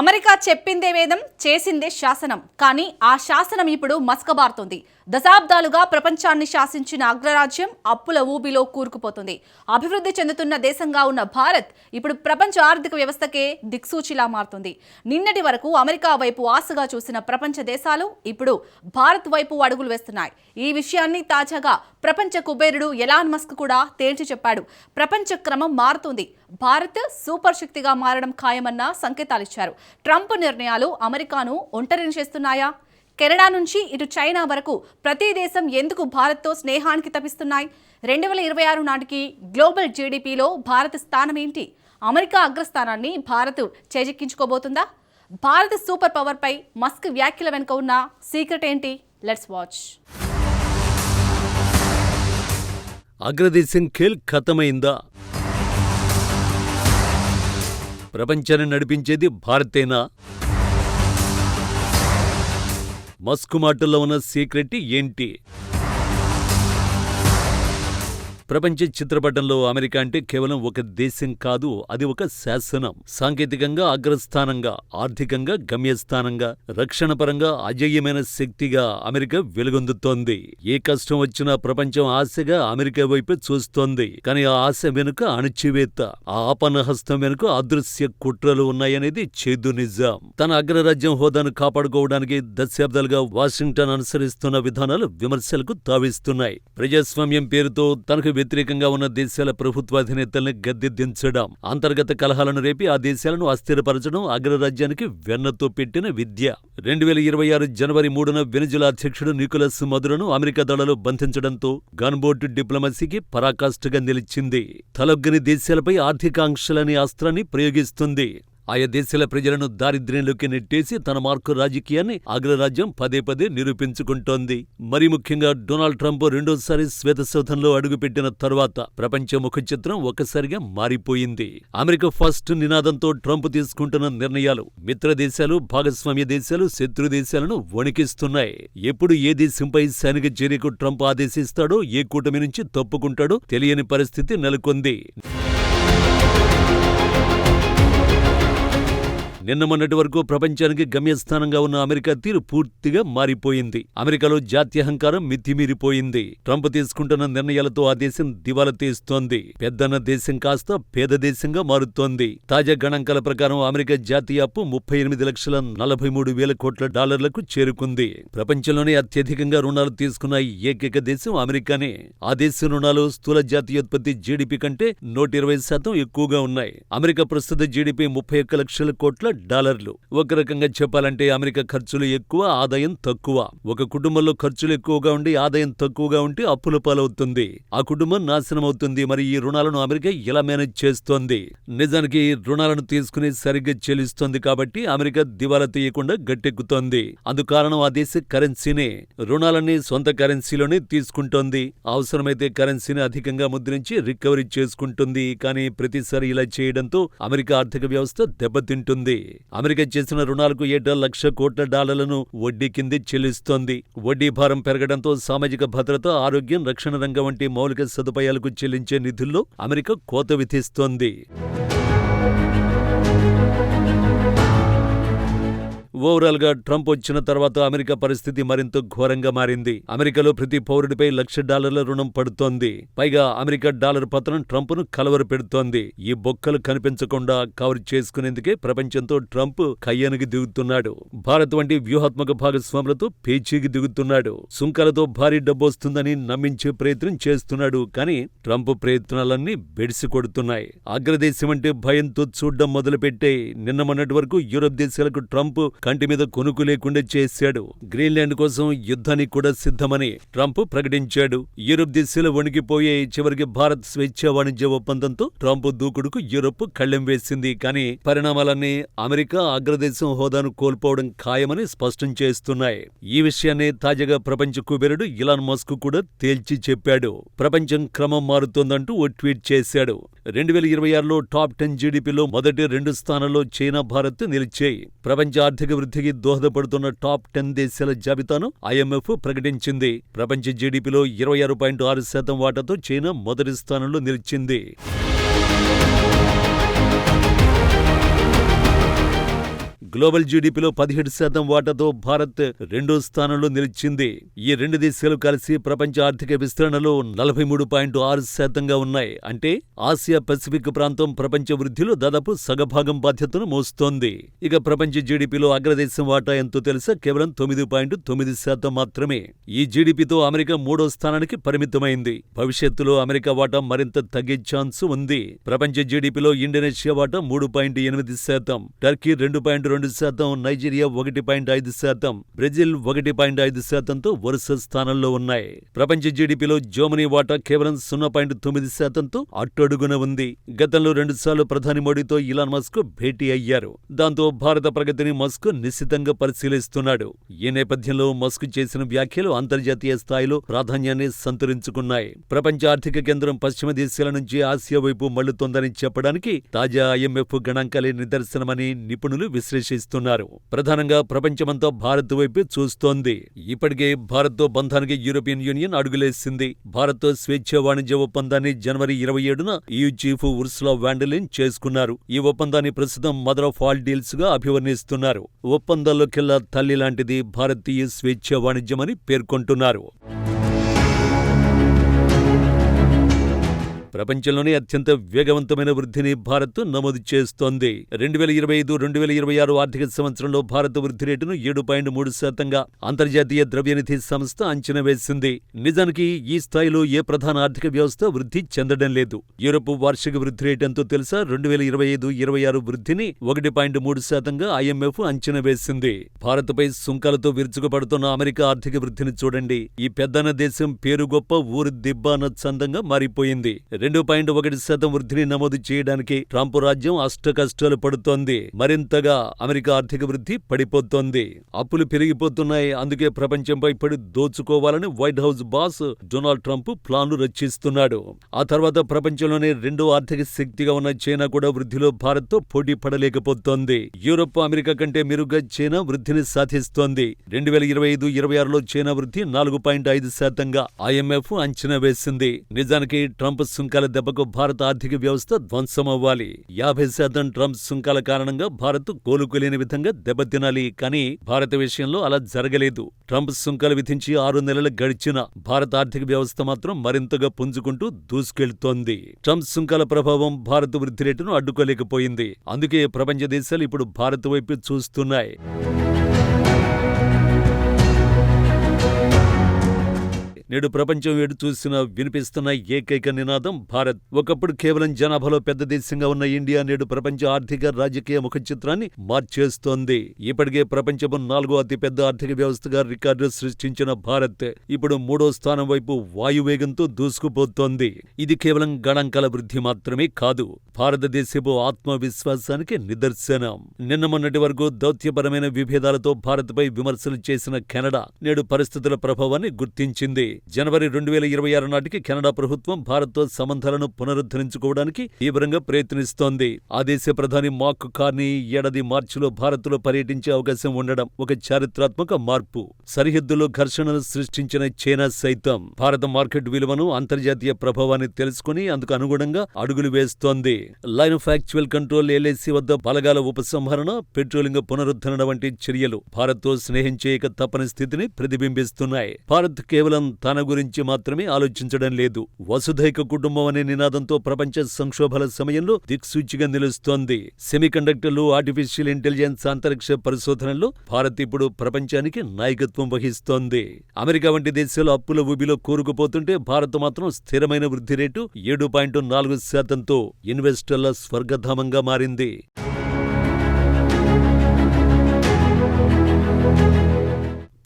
America చెప్పిందే వేదం చేసిందే శాసనం. కానీ ఆ శాసనం ఇప్పుడు మస్కబారుతుంది. దశాబ్దాలుగా ప్రపంచాన్ని శాసించిన అగ్రరాజ్యం అప్పుల ఊబిలో కూరుకుపోతుంది. అభివృద్ధి చెందుతున్న దేశంగా ఉన్న భారత్ ఇప్పుడు ప్రపంచ ఆర్థిక వ్యవస్థకే దిక్సూచిలా మారుతుంది. నిన్నటి వరకు అమెరికా వైపు ఆశగా చూసిన ప్రపంచ దేశాలు ఇప్పుడు భారత్ వైపు అడుగులు వేస్తున్నాయి. ఈ విషయాన్ని తాజాగా ప్రపంచ కుబేరుడు ఎలాన్ మస్క్ కూడా తేల్చి చెప్పాడు. ప్రపంచ క్రమం మారుతుంది. భారత్ సూపర్ శక్తిగా మారడం ఖాయమన్న సంకేతాలిచ్చారు. ట్రంప్ నిర్ణయాలు అమెరికాను ఒంటరిని చేస్తున్నాయా? కెనడా నుంచి ఇటు చైనా వరకు ప్రతి దేశం ఎందుకు భారత్తో స్నేహానికి తపిస్తున్నాయి? రెండు వేల ఇరవై ఆరు నాటికి గ్లోబల్ జీడిపిలో భారత్ స్థానం ఏంటి అమెరికా అగ్రస్థానాన్ని భారత్ చేజెక్కించుకోబోతుందా? భారత్ సూపర్ పవర్పై మస్క్ వ్యాఖ్యల వెనుక ఉన్న సీక్రెట్ ఏంటి? Let's watch. అగ్రదేశం ఖేల్ ఖతమైందా? ప్రపంచాన్ని నడిపించేది భారతేనా? మస్కు మాటల్లో ఉన్న సీక్రెట్ ఏంటి? ప్రపంచ చిత్రపటంలో అమెరికా అంటే కేవలం ఒక దేశం కాదు అది ఒక శాసనం. సాంకేతికంగా అగ్రస్థానంగా ఆర్థికంగా గమ్యస్థానంగా రక్షణపరంగా అజేయమైన శక్తిగా అమెరికా వెలుగొందుతోంది. ఏ కష్టం వచ్చినా ప్రపంచం ఆశగా అమెరికా వైపు చూస్తోంది. కానీ ఆ ఆశ వెనుక అణచివేత్త ఆ ఆపనహస్తం వెనుక అదృశ్య కుట్రలు ఉన్నాయనేది చేదు నిజాం. తన అగ్రరాజ్యం హోదాను కాపాడుకోవడానికి దశాబ్దాలుగా వాషింగ్టన్ అనుసరిస్తున్న విధానాలు విమర్శలకు తావిస్తున్నాయి. ప్రజాస్వామ్యం పేరుతో తనకు వ్యతిరేకంగా ఉన్న దేశాల ప్రభుత్వాధినేతల్ని గద్దెదించడం అంతర్గత కలహాలను రేపి ఆ దేశాలను అస్థిరపరచడం అగ్రరాజ్యానికి వెన్నతో పెట్టిన విద్య. రెండు వేల ఇరవై ఆరు జనవరి మూడున వెనుజులా అధ్యక్షుడు నికోలస్ మధురను అమెరికా దళాలు బంధించడంతో గన్బోట్ డిప్లొమసీకి పరాకాష్ఠగా నిలిచింది. తలొగ్గని దేశాలపై ఆర్థికాంక్షలనే అస్త్రాన్ని ప్రయోగిస్తుంది. ఆయా దేశాల ప్రజలను దారిద్ర్యంలోకి నెట్టేసి తన మార్కు రాజకీయాన్ని అగ్రరాజ్యం పదే పదే నిరూపించుకుంటోంది. మరి ముఖ్యంగా డొనాల్డ్ ట్రంప్ రెండోసారి శ్వేతసౌధంలో అడుగుపెట్టిన తరువాత ప్రపంచ ముఖ చిత్రం ఒక్కసారిగా మారిపోయింది. అమెరికా ఫస్ట్ నినాదంతో ట్రంప్ తీసుకుంటున్న నిర్ణయాలు మిత్ర దేశాలు భాగస్వామ్య దేశాలు శత్రు దేశాలను వణికిస్తున్నాయి. ఎప్పుడు ఏ దేశంపై సైనిక చర్యకు ట్రంప్ ఆదేశిస్తాడో ఏ కూటమి నుంచి తప్పుకుంటాడో తెలియని పరిస్థితి నెలకొంది. నిన్న మొన్నటి వరకు ప్రపంచానికి గమ్యస్థానంగా ఉన్న అమెరికా తీరు పూర్తిగా మారిపోయింది. అమెరికాలో జాత్యహంకారం మితిమీరిపోయింది. ట్రంప్ తీసుకుంటున్న నిర్ణయాలతో ఆ దేశం దివాలా తీస్తోంది. పెద్దన్న దేశం కాస్త పేద దేశంగా మారుతోంది. తాజా గణాంకాల ప్రకారం అమెరికా జాతీయ అప్పు ముప్పై ఎనిమిది లక్షల నలభై మూడు వేల కోట్ల డాలర్లకు చేరుకుంది. ప్రపంచంలోనే అత్యధికంగా రుణాలు తీసుకున్న ఏకైక దేశం అమెరికానే. ఆ దేశ రుణాలు స్థూల జాతీయోత్పత్తి జీడిపి కంటే నూట ఇరవై శాతం ఎక్కువగా ఉన్నాయి. అమెరికా ప్రస్తుత జీడిపి ముప్పై ఒక్క లక్షల కోట్ల డాలర్లు. ఒక రకంగా చెప్పాలంటే అమెరికా ఖర్చులు ఎక్కువ ఆదాయం తక్కువ. ఒక కుటుంబంలో ఖర్చులు ఎక్కువగా ఉండి ఆదాయం తక్కువగా ఉంటే అప్పుల పాలవుతుంది. ఆ కుటుంబం నాశనం అవుతుంది. మరి ఈ రుణాలను అమెరికా ఎలా మేనేజ్ చేస్తోంది? నిజానికి రుణాలను తీసుకుని సరిగ్గా చెల్లిస్తోంది కాబట్టి అమెరికా దివాలా తీయకుండా గట్టెక్కుతోంది. అందుకు కారణం ఆ దేశ కరెన్సీనే. రుణాలన్నీ సొంత కరెన్సీలోనే తీసుకుంటోంది. అవసరమైతే కరెన్సీని అధికంగా ముద్రించి రికవరీ చేసుకుంటుంది. కానీ ప్రతిసారి ఇలా చేయడంతో అమెరికా ఆర్థిక వ్యవస్థ దెబ్బతింటుంది. అమెరికా చేసిన రుణాలకు ఏటా లక్ష కోట్ల డాలర్లను వడ్డీ కింద చెల్లిస్తోంది. వడ్డీ భారం పెరగడంతో సామాజిక భద్రత ఆరోగ్యం రక్షణ రంగం వంటి మౌలిక సదుపాయాలకు చెల్లించే నిధుల్లో అమెరికా కోత విధిస్తోంది. ఓవరాల్గా ట్రంప్ వచ్చిన తర్వాత అమెరికా పరిస్థితి మరింత ఘోరంగా మారింది. అమెరికాలో ప్రతి పౌరుడిపై లక్ష డాలర్ల రుణం పడుతోంది. పైగా అమెరికా డాలర్ పతనం ట్రంప్ను కలవర పెడుతోంది. ఈ బొక్కలు కనిపించకుండా కవర్ చేసుకునేందుకే ప్రపంచంతో ట్రంప్ కయ్యనికి దిగుతున్నాడు. భారత్ వంటి వ్యూహాత్మక భాగస్వాములతో పేచీకి దిగుతున్నాడు. సుంకాలతో భారీ డబ్బొస్తుందని నమ్మించే ప్రయత్నం చేస్తున్నాడు. కానీ ట్రంప్ ప్రయత్నాలన్నీ బెడిసి కొడుతున్నాయి. అగ్రదేశం అంటే భయంతో చూడ్డం మొదలుపెట్టే నిన్న మొన్నటి వరకు యూరప్ దేశాలకు ట్రంప్ కంటి మీద కొనుక్కు లేకుండా చేశాడు. గ్రీన్లాండ్ కోసం యుద్ధానికి కూడా సిద్ధమని ట్రంప్ ప్రకటించాడు. యూరప్ దిశలో వణికిపోయే చివరికి భారత్ స్వేచ్ఛ వాణిజ్య ఒప్పందంతో ట్రంప్ దూకుడుకు యూరప్ కళ్ళెం వేసింది. కానీ పరిణామాలన్నీ అమెరికా అగ్రదేశం హోదాను కోల్పోవడం ఖాయమని స్పష్టం చేస్తున్నాయి. ఈ విషయాన్ని తాజాగా ప్రపంచ కుబేరుడు ఇలాన్ మస్క్ కూడా తేల్చి చెప్పాడు. ప్రపంచం క్రమం మారుతోందంటూ ఓ ట్వీట్ చేశాడు. రెండు వేల ఇరవై ఆరులో టాప్ టెన్ జీడీపీలో మొదటి రెండు స్థానాల్లో చైనా భారత్ నిలిచాయి. ప్రపంచ ఆర్థిక వృద్ధికి దోహదపడుతున్న టాప్ టెన్ దేశాల జాబితాను ఐఎంఎఫ్ ప్రకటించింది. ప్రపంచ జీడీపీలో ఇరవై ఆరు పాయింట్ ఆరు శాతం వాటాతో చైనా మొదటి స్థానంలో నిలిచింది. గ్లోబల్ జీడీపీలో పదిహేడు శాతం వాటాతో భారత్ రెండో స్థానంలో నిలిచింది. ఈ రెండు దేశాలు కలిసి ప్రపంచ ఆర్థిక విస్తరణలో నలభై మూడు పాయింట్ ఆరు శాతంగా ఉన్నాయి. అంటే ఆసియా పసిఫిక్ ప్రాంతం ప్రపంచ వృద్ధిలో దాదాపు సగభాగం బాధ్యతను మోస్తోంది. ఇక ప్రపంచ జీడీపీలో అగ్రదేశం వాటా ఎంతో తెలుసా? కేవలం తొమ్మిది పాయింట్ తొమ్మిది శాతం మాత్రమే. ఈ జీడీపీతో అమెరికా మూడో స్థానానికి పరిమితమైంది. భవిష్యత్తులో అమెరికా వాటా మరింత తగ్గే ఛాన్స్ ఉంది. ప్రపంచ జీడీపీలో ఇండోనేషియా వాటా మూడు పాయింట్ ఎనిమిది శాతం. టర్కీ రెండు పాయింట్ రెండు శాతం నైజీరియా ఒకటి పాయింట్ ఐదు శాతం బ్రెజిల్ ఒకటి పాయింట్ ఐదు శాతంతో వరుస స్థానంలో ఉన్నాయి. ప్రపంచ జీడీపీలో జర్మనీ వాటా కేవలం సున్నా పాయింట్ తొమ్మిది శాతంతో అట్టడుగున ఉంది. గతంలో రెండుసార్లు ప్రధాని మోడీతో ఇలాన్ మస్క్ భేటీ అయ్యారు. దాంతో భారత ప్రగతిని మస్క్ నిశ్చితంగా పరిశీలిస్తున్నాడు. ఈ నేపథ్యంలో మస్క్ చేసిన వ్యాఖ్యలు అంతర్జాతీయ స్థాయిలో ప్రాధాన్యాన్ని సంతరించుకున్నాయి. ప్రపంచ ఆర్థిక కేంద్రం పశ్చిమ దేశాల నుంచి ఆసియా వైపు మళ్ళుతోందని చెప్పడానికి తాజా ఐఎంఎఫ్ గణాంకాలే నిదర్శనమని నిపుణులు విశ్లేషిస్తున్నారు ప్రధానంగా ప్రపంచమంతా భారత్ వైపు చూస్తోంది. ఇప్పటికే భారత్తో బంధానికి యూరోపియన్ యూనియన్ అడుగులేసింది. భారత్తో స్వేచ్ఛ వాణిజ్య ఒప్పందాన్ని జనవరి ఇరవై ఏడున ఈయూ చీఫ్ ఉర్సులా వ్యాండలిన్ చేసుకున్నారు. ఈ ఒప్పందాన్ని ప్రస్తుతం మదర్ ఆఫ్ ఆల్ డీల్స్గా అభివర్ణిస్తున్నారు. ఒప్పందాల్లోకెల్లా తల్లి లాంటిది భారతీయ స్వేచ్ఛ వాణిజ్యమని పేర్కొంటున్నారు. ప్రపంచంలోనే అత్యంత వేగవంతమైన వృద్ధిని భారత్ నమోదు చేస్తోంది. రెండు వేల ఇరవై ఐదు రెండు వేల ఇరవై ఆరు ఆర్థిక సంవత్సరంలో భారత వృద్ధి రేటును ఏడు పాయింట్ మూడు శాతంగా అంతర్జాతీయ ద్రవ్యనిధి సంస్థ అంచనా వేసింది. నిజానికి ఈ స్థాయిలో ఏ ప్రధాన ఆర్థిక వ్యవస్థ వృద్ధి చెందడం లేదు. యూరప్ వార్షిక వృద్ధి రేటు ఎంతో తెలుసా? రెండు వేల ఇరవై ఐదు ఇరవై ఆరు వృద్ధిని ఒకటి పాయింట్ మూడు శాతంగా ఐఎంఎఫ్ అంచనా వేసింది. భారత్పై సుంకాలతో విరుచుకుపడుతున్న అమెరికా ఆర్థిక వృద్ధిని చూడండి. ఈ పెద్దన దేశం పేరు గొప్ప ఊరు దిబ్బాన చందంగా మారిపోయింది. రెండు పాయింట్ ఒకటి శాతం వృద్ధిని నమోదు చేయడానికి ట్రంప్ రాజ్యం అష్టకష్టాలు పడుతోంది. మరింతగా అమెరికా ఆర్థిక వృద్ధి పడిపోతోంది. అప్పులు పెరిగిపోతున్నాయి. అందుకే ప్రపంచంపై పడి దోచుకోవాలని White House boss Donald Trump ప్లాన్లు రచిస్తున్నాడు. ఆ తర్వాత ప్రపంచంలోనే రెండో ఆర్థిక శక్తిగా ఉన్న చైనా కూడా వృద్ధిలో భారత్తో పోటీ పడలేకపోతోంది. యూరోప్ అమెరికా కంటే మెరుగ్గా చైనా వృద్ధిని సాధిస్తోంది. రెండు వేల ఇరవై ఐదు ఇరవై ఆరులో చైనా వృద్ధి నాలుగు పాయింట్ ఐదు శాతంగా ఐఎంఎఫ్ అంచనా వేసింది. నిజానికి ట్రంప్ సుంక సుంకాల దెబ్బకు భారత ఆర్థిక వ్యవస్థ ధ్వంసమవ్వాలి. యాభై శాతం ట్రంప్ సుంకాల కారణంగా భారత్ కోలుకోలేని విధంగా దెబ్బతినాలి కానీ భారత విషయంలో అలా జరగలేదు. ట్రంప్ సుంకాలు విధించి ఆరు నెలలు గడిచిన భారత ఆర్థిక వ్యవస్థ మాత్రం మరింతగా పుంజుకుంటూ దూసుకెళ్తోంది. ట్రంప్ సుంకాల ప్రభావం భారత వృద్ధి రేటును అడ్డుకోలేకపోయింది. అందుకే ప్రపంచ దేశాలు ఇప్పుడు భారత్ వైపు చూస్తున్నాయి. నేడు ప్రపంచం ఏడు చూసినా వినిపిస్తున్న ఏకైక నినాదం భారత్. ఒకప్పుడు కేవలం జనాభాలో పెద్ద దేశంగా ఉన్న ఇండియా నేడు ప్రపంచ ఆర్థిక రాజకీయ ముఖ చిత్రాన్ని మార్చేస్తోంది. ఇప్పటికే ప్రపంచము నాలుగో అతిపెద్ద ఆర్థిక వ్యవస్థగా రికార్డు సృష్టించిన భారత్ ఇప్పుడు మూడో స్థానం వైపు వాయువేగంతో దూసుకుపోతోంది. ఇది కేవలం గణాంకాల వృద్ధి మాత్రమే కాదు భారతదేశపు ఆత్మవిశ్వాసానికి నిదర్శనం. నిన్న మొన్నటి వరకు దౌత్యపరమైన విభేదాలతో భారత్పై విమర్శలు చేసిన కెనడా నేడు పరిస్థితుల ప్రభావాన్ని గుర్తించింది. జనవరి రెండు వేల ఇరవై ఆరు నాటికి కెనడా ప్రభుత్వం భారత్తో సంబంధాలను పునరుద్ధరించుకోవడానికి తీవ్రంగా ప్రయత్నిస్తోంది. ఆ దేశ ప్రధాని మాక్ కార్నీ ఏడాది మార్చిలో భారత్లో పర్యటించే అవకాశం ఉండడం ఒక చారిత్రాత్మక మార్పు. సరిహద్దులో ఘర్షణలు సృష్టించిన చైనా సైతం భారత మార్కెట్ విలువను అంతర్జాతీయ ప్రభావాన్ని తెలుసుకుని అందుకు అనుగుణంగా అడుగులు వేస్తోంది. Line of actual control LAC వద్ద బలగాల ఉపసంహరణ పెట్రోలింగ్ పునరుద్ధరణ వంటి చర్యలు భారత్తో స్నేహం చేయక తప్పని స్థితిని ప్రతిబింబిస్తున్నాయి. భారత్ కేవలం తన గురించి మాత్రమే ఆలోచించడం లేదు. వసుధైక కుటుంబం అనే నినాదంతో ప్రపంచ సంక్షోభాల సమయంలో దిక్సూచిగా నిలుస్తోంది. సెమీకండక్టర్లు ఆర్టిఫిషియల్ ఇంటెలిజెన్స్ అంతరిక్ష పరిశోధనల్లో భారత్ ఇప్పుడు ప్రపంచానికి నాయకత్వం వహిస్తోంది. అమెరికా వంటి దేశాలు అప్పుల ఊబిలో కూరుకుపోతుంటే భారత్ మాత్రం స్థిరమైన వృద్ధి రేటు ఏడు పాయింట్ నాలుగు శాతంతో ఇన్వెస్టర్ల స్వర్గధామంగా మారింది.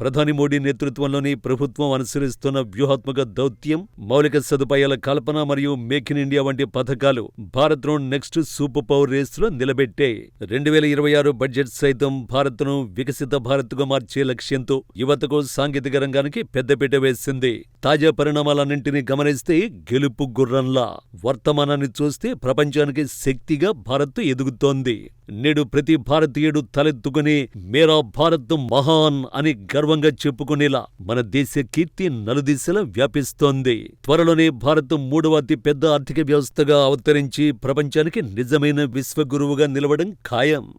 ప్రధాని మోడీ నేతృత్వంలోని ప్రభుత్వం అనుసరిస్తున్న వ్యూహాత్మక దౌత్యం మౌలిక సదుపాయాల కల్పన మరియు మేక్ ఇన్ ఇండియా వంటి పథకాలు భారత్ను నెక్స్ట్ సూపర్ పవర్ రేస్లో నిలబెట్టే. రెండు వేల ఇరవై ఆరు బడ్జెట్ సైతం భారత్ను వికసిత భారత్గా మార్చే లక్ష్యంతో యువతకు సాంకేతిక రంగానికి పెద్దపీట వేసింది. తాజా పరిణామాలన్నింటినీ గమనిస్తే గెలుపు గుర్రంలా. వర్తమానాన్ని చూస్తే ప్రపంచానికి శక్తిగా భారత్ ఎదుగుతోంది. నేడు ప్రతి భారతీయుడు తలెత్తుకుని మేరా భారత్ మహాన్ అని గర్వంగా చెప్పుకునేలా మన దేశ కీర్తి నలుదిశలా వ్యాపిస్తోంది. త్వరలోనే భారత్ మూడవ అతి పెద్ద ఆర్థిక వ్యవస్థగా అవతరించి ప్రపంచానికి నిజమైన విశ్వగురువుగా నిలవడం ఖాయం.